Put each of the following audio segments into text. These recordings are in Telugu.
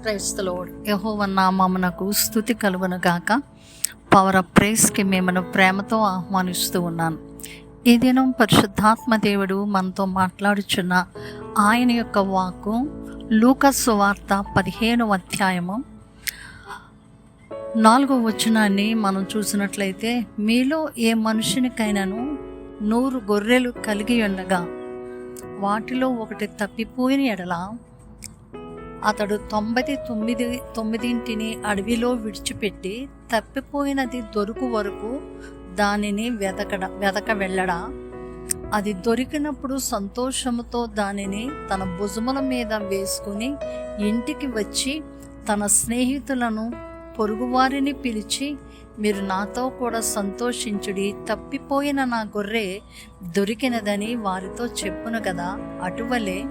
క్రైస్తలోడ్ యహోవ నామమునకు స్థుతి కలువను గాక. పవర్ ఆఫ్ ప్రేస్కి మిమ్మల్ని ప్రేమతో ఆహ్వానిస్తూ ఉన్నాను ఈ దినం పరిశుద్ధాత్మ దేవుడు మనతో మాట్లాడుచున్న ఆయన యొక్క వాక్కు లూకస్ వార్త పదిహేను అధ్యాయము నాలుగో వచనాన్ని మనం చూసినట్లయితే మీలో ఏ మనుషునికైనాను నూరు గొర్రెలు కలిగి ఉండగా వాటిలో ఒకటి తప్పిపోయిన ఎడల అతడు తొంభై తొమ్మిది తొమ్మిదింటిని అడవిలో విడిచిపెట్టి తప్పిపోయినది దొరుకు వరకు దానిని వెతకడ వెతక వెళ్ళడా? అది దొరికినప్పుడు సంతోషముతో దానిని తన భుజముల మీద వేసుకుని ఇంటికి వచ్చి తన స్నేహితులను పొరుగువారిని పిలిచి మీరు నాతో కూడా సంతోషించుడి తప్పిపోయిన నా గొర్రె దొరికినదని వారితో చెప్పును కదా అటువలే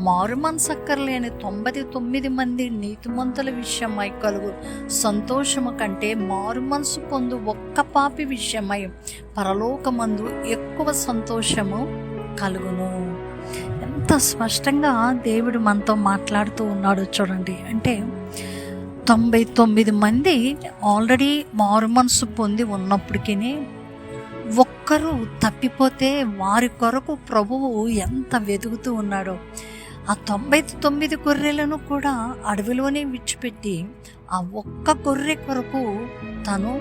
మారుమనసక్కర్లేని తొంభై తొమ్మిది మంది నీతిమంతుల విషయమై కలుగు. సంతోషము కంటే మారుమనసు పొందు ఒక్క పాపి విషయమై పరలోకమందు ఎక్కువ సంతోషము కలుగును. ఎంత స్పష్టంగా దేవుడు మనతో మాట్లాడుతూ ఉన్నాడు చూడండి. అంటే తొంభై తొమ్మిది మంది ఆల్రెడీ మారు మనసు పొంది ఉన్నప్పటికీ ఒక్కరు తప్పిపోతే వారి కొరకు ప్రభువు ఎంత వెతుకుతూ ఉన్నాడో. ఆ తొంభై తొమ్మిది గొర్రెలను కూడా అడవిలోనే విడిచిపెట్టి ఆ ఒక్క గొర్రె కొరకు తను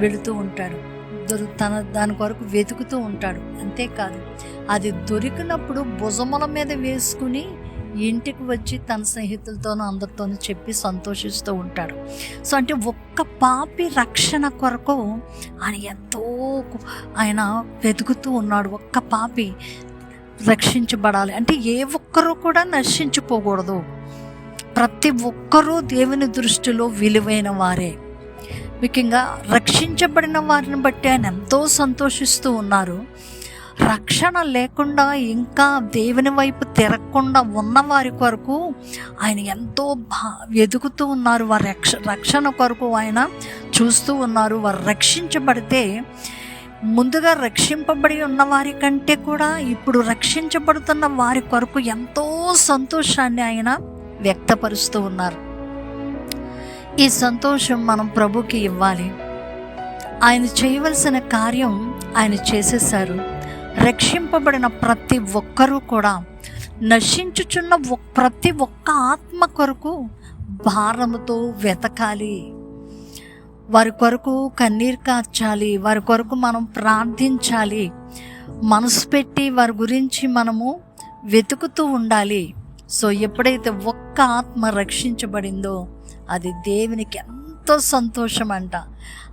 వెళుతూ ఉంటాడు. దొరు తన దాని కొరకు వెతుకుతూ ఉంటాడు. అంతేకాదు అది దొరికినప్పుడు భుజముల మీద వేసుకుని ఇంటికి వచ్చి తన స్నేహితులతోనూ అందరితోనూ చెప్పి సంతోషిస్తూ ఉంటాడు. సో అంటే ఒక్క పాపి రక్షణ కొరకు ఆయన ఎంతో ఆయన వెతుకుతూ ఉన్నాడు. ఒక్క పాపి రక్షించబడాలి. అంటే ఏ ఒక్కరూ కూడా నశించిపోకూడదు. ప్రతి ఒక్కరూ దేవుని దృష్టిలో విలువైన వారే. ముఖ్యంగా రక్షించబడిన వారిని బట్టి ఆయన ఎంతో సంతోషిస్తూ ఉన్నారు. రక్షణ లేకుండా ఇంకా దేవుని వైపు తిరగకుండా ఉన్న వారి కొరకు ఆయన ఎంతో బా వెతుకుతూ ఉన్నారు. వారి రక్ష రక్షణ కొరకు ఆయన చూస్తూ ఉన్నారు. వారు రక్షించబడితే ముందుగా రక్షింపబడి ఉన్న వారి కంటే కూడా ఇప్పుడు రక్షించబడుతున్న వారి కొరకు ఎంతో సంతోషాన్ని ఆయన వ్యక్తపరుస్తూ ఉన్నారు. ఈ సంతోషం మనం ప్రభుకి ఇవ్వాలి. ఆయన చేయవలసిన కార్యం ఆయన చేసేసారు రక్షింపబడిన ప్రతి ఒక్కరూ కూడా నశించుచున్న ప్రతి ఒక్క ఆత్మ కొరకు భారముతో వెతకాలి. వారి కొరకు కన్నీరు కార్చాలి వారి కొరకు మనం ప్రార్థించాలి. మనసు పెట్టి వారి గురించి మనము వెతుకుతూ ఉండాలి. సో ఎప్పుడైతే ఒక్క ఆత్మ రక్షించబడిందో అది దేవునికి ఎంతో సంతోషం అంట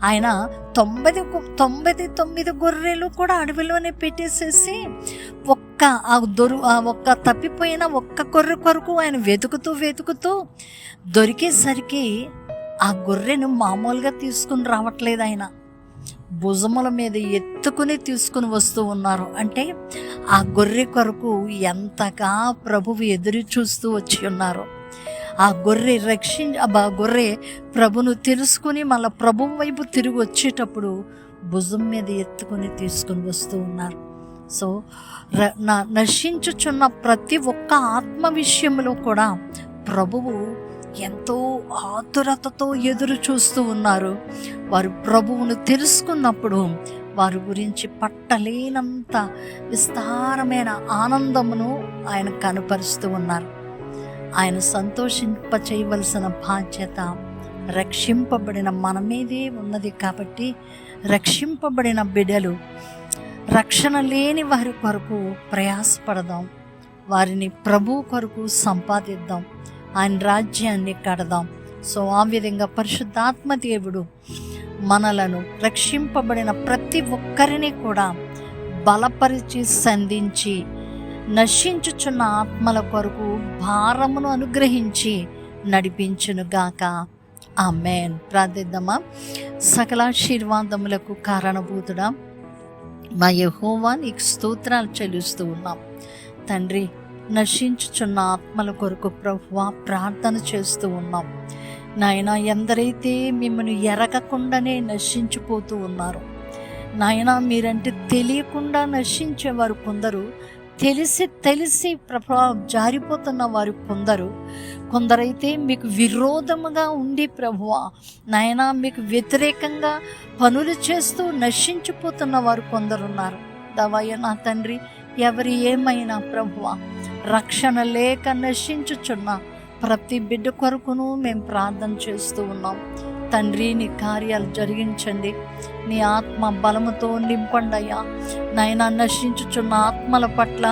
ఆయన తొంభై తొంభై తొమ్మిది గొర్రెలు కూడా అడవిలోనే పెట్టేసేసి ఒక్క ఆ దొరు ఆ ఒక్క తప్పిపోయిన ఒక్క గొర్రె కొరకు ఆయన వెతుకుతూ వెతుకుతూ దొరికేసరికి ఆ గొర్రెను మామూలుగా తీసుకుని రావట్లేదు ఆయన. భుజముల మీద ఎత్తుకుని తీసుకుని వస్తూ ఉన్నారు. అంటే ఆ గొర్రె కొరకు ఎంతగా ప్రభువు ఎదురు చూస్తూ వచ్చి ఉన్నారు. ఆ గొర్రె రక్షి ఆ గొర్రె ప్రభును తెలుసుకుని మళ్ళీ ప్రభు వైపు తిరిగి వచ్చేటప్పుడు భుజం మీద ఎత్తుకొని తీసుకుని వస్తూ ఉన్నారు. సో నా నశించుచున్న ప్రతి ఒక్క ఆత్మ విషయంలో కూడా ప్రభువు ఎంతో ఆతురతతో ఎదురు చూస్తూ ఉన్నారు. వారు ప్రభువును తెలుసుకున్నప్పుడు వారి గురించి పట్టలేనంత విస్తారమైన ఆనందమును ఆయన కనపరుస్తూ ఉన్నారు. ఆయన సంతోషింప చేయవలసిన బాధ్యత రక్షింపబడిన మన మీదే ఉన్నది కాబట్టి రక్షింపబడిన బిడ్డలు రక్షణ లేని వారి కొరకు ప్రయాసపడదాం. వారిని ప్రభు కొరకు సంపాదిద్దాం. ఆయన రాజ్యాన్ని కడదాం. సో ఆ విధంగా పరిశుద్ధాత్మ దేవుడు మనలను రక్షింపబడిన ప్రతి ఒక్కరిని కూడా బలపరిచి సంధించి నశించుచున్న ఆత్మల కొరకు భారమును అనుగ్రహించి నడిపించునుగాక. మేన్ ప్రార్థిద్దామా? సకలాశీర్వాదములకు కారణభూతుడా మా యహోవా నీకు స్తోత్రాలు చెల్లిస్తూ ఉన్నాం. తండ్రి నశించుచున్న ఆత్మల కొరకు ప్రభువా ప్రార్థన చేస్తూ ఉన్నాం. నాయన ఎందరైతే మిమ్మల్ని ఎరగకుండానే నశించిపోతూ ఉన్నారు నాయన మీరంటే తెలియకుండా నశించేవారు కొందరు తెలిసి తెలిసి ప్రభా జారిపోతున్న వారు కొందరు. కొందరైతే మీకు విరోధముగా ఉండి ప్రభువా నాయనా మీకు వ్యతిరేకంగా పనులు చేస్తూ నశించిపోతున్న వారు కొందరున్నారు. దవయ్య నా తండ్రి ఎవరి ఏమైనా ప్రభువా రక్షణ లేక నశించుచున్న ప్రతి బిడ్డ కొరకును మేము ప్రార్థన చేస్తూ ఉన్నాం. తండ్రి నీ కార్యాలు జరిగించండి. నీ ఆత్మ బలముతో నింపండయ్యా నాయన నశించుచున్న ఆత్మల పట్ల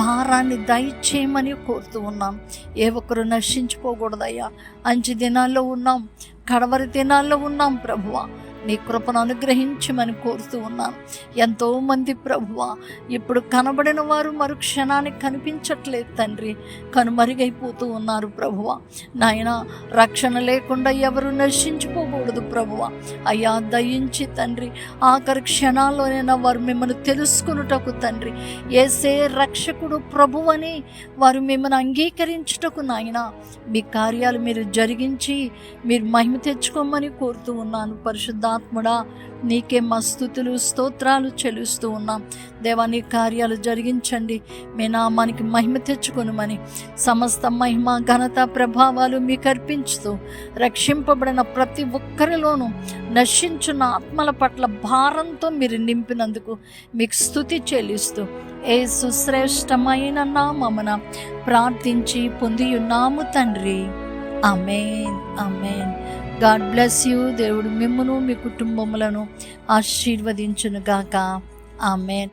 భారాన్ని దయచేయమని కోరుతూ ఉన్నాం. ఏ ఒక్కరు నశించిపోకూడదయ్యా అంచు దినాల్లో ఉన్నాం కడవరి దినాల్లో ఉన్నాం ప్రభువా. నీ కృపను అనుగ్రహించమని కోరుతూ ఉన్నాను. ఎంతో మంది ప్రభువ ఇప్పుడు కనబడిన వారు మరు క్షణానికి కనిపించట్లేదు తండ్రి. కనుమరుగైపోతూ ఉన్నారు ప్రభువ. నాయన రక్షణ లేకుండా ఎవరు నశించిపోకూడదు ప్రభువ. అయ్యా దయించి తండ్రి ఆఖరి క్షణాల్లోనైనా వారు మిమ్మల్ని తెలుసుకున్నటకు తండ్రి. ఏసే రక్షకుడు ప్రభువని వారు మిమ్మల్ని అంగీకరించుటకు నాయన మీ కార్యాలు మీరు జరిగించి మీరు మహిమ తెచ్చుకోమని కోరుతూ ఉన్నాను. పరిశుద్ధ పరిశుద్ధాత్ముడా నీకే మా స్థుతులు స్తోత్రాలు చెల్లిస్తూ ఉన్నాం. దేవా నీ కార్యాలు జరిగించండి. మీ నామానికి మహిమ తెచ్చుకొనుమని సమస్త మహిమ ఘనత ప్రభావాలు మీకు అర్పించుతూ రక్షింపబడిన ప్రతి ఒక్కరిలోనూ నశించున్న ఆత్మల పట్ల భారంతో మీరు నింపినందుకు మీకు స్థుతి చెల్లిస్తూ ఏ సుశ్రేష్టమైన నామమున ప్రార్థించి పొందియున్నాము తండ్రి. Amen amen God bless you దేవుడు మిమ్మను మీ కుటుంబములను ఆశీర్వదించును గాక ఆమెన్